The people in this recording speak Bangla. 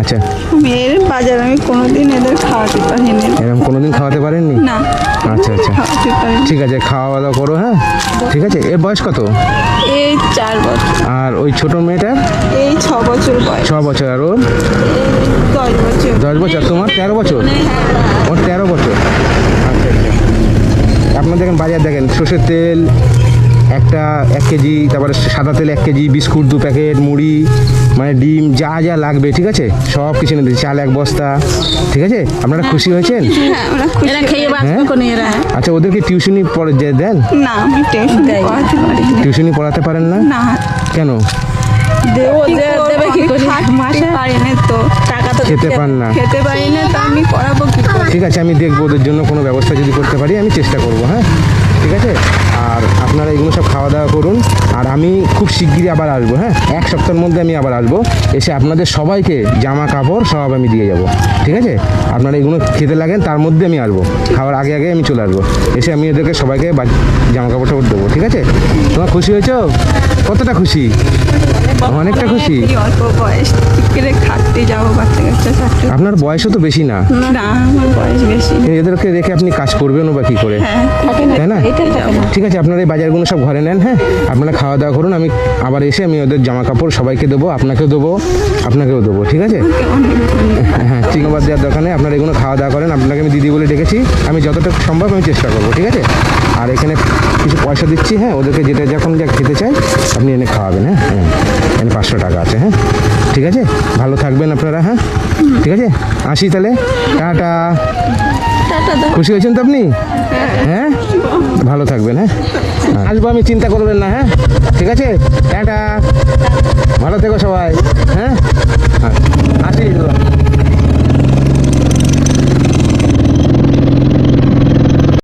আচ্ছা। মেয়ের বাজার আমি কোনোদিন এদের খাওয়াতে পারিনি। এরকম কোনোদিন খাওয়াতে পারেননি? না। আচ্ছা আচ্ছা। ঠিক আছে খাওয়া দাওয়া করো হ্যাঁ? ঠিক আছে এর বয়স কত? এই চার বছর। আর ওই ছোট মেয়েটার? এই ছ বছর বয়স। ছ বছর আর ওর? দশ বছর। দশ বছর তোমার তেরো বছর? ওর তেরো বছর। আচ্ছা আচ্ছা। আপনার দেখেন বাজার দেখেন সর্ষের তেল একটা এক কেজি তারপরে সাদা তেল এক কেজি বিস্কুট দু প্যাকেট মুড়ি মানে ডিম যা যা লাগবে ঠিক আছে? সব কিছু এনে দিয়েছি চাল এক বস্তা ঠিক আছে? আপনারা খুশি হয়েছেন? হ্যাঁ খুশি খেয়ে হ্যাঁ? এরা আচ্ছা ওদেরকে টিউশনি পড়ে দেন? টিউশনি পড়াতে পারেন। না? না। কেন? পারি না তো টাকা তো খেতে দিতে- পান না। খেতে পারি না তো আমি করাবো ঠিক আছে আমি দেখব ওদের জন্য কোনো ব্যবস্থা যদি করতে পারি আমি চেষ্টা করব হ্যাঁ? ঠিক আছে? আর আপনারা এগুলো সব খাওয়া দাওয়া করুন। আর আমি খুব শিগগিরই আবার আসব হ্যাঁ? এক সপ্তাহের মধ্যে আমি আবার আসব। এসে আপনাদের সবাইকে জামা কাপড় সব আমি দিয়ে যাব। ঠিক আছে? আপনারা এগুলো খেতে লাগেন, তার মধ্যে আমি আসব। খাওয়ার আগে আগে আমি চলে আসব। এসে আমি এদেরকে সবাইকে জামা কাপড় টাপড় দেবো, ঠিক আছে? তোমার খুশি হয়েছো? কতটা খুশি? অনেকটা খুশি? অল্প বয়স আপনার বয়সও তো বেশি না। এদেরকে রেখে আপনি কাজ করবেনও বা কী করে? হ্যাঁ তাই না? ঠিক আছে আপনার এই বাজারগুলো সব ঘরে নেন হ্যাঁ? আপনারা খাওয়া দাওয়া করুন আমি আবার এসে আমি ওদের জামা কাপড় সবাইকে দেবো আপনাকেও দেবো আপনাকেও দেবো ঠিক আছে? হ্যাঁ ধন্যবাদ দেওয়ার দরকার নেই আপনারা এগুলো খাওয়া দাওয়া করেন আপনাকে আমি দিদি বলে ডেকেছি আমি যতটা সম্ভব আমি চেষ্টা করব ঠিক আছে? আর এখানে কিছু পয়সা দিচ্ছি হ্যাঁ ওদেরকে যেটা যখন যা খেতে চাই আপনি এনে খাওয়াবেন হ্যাঁ? হ্যাঁ এখানে পাঁচশো টাকা আছে হ্যাঁ? ঠিক আছে? ভালো থাকবেন আপনারা হ্যাঁ? ঠিক আছে? আসি তাহলে। টাটা। খুশি হয়েছেন তো আপনি? হ্যাঁ। ভালো থাকবেন হ্যাঁ? আসব আমি চিন্তা করবেন না হ্যাঁ? ঠিক আছে? টাটা। ভালো থেকো সবাই হ্যাঁ? আসি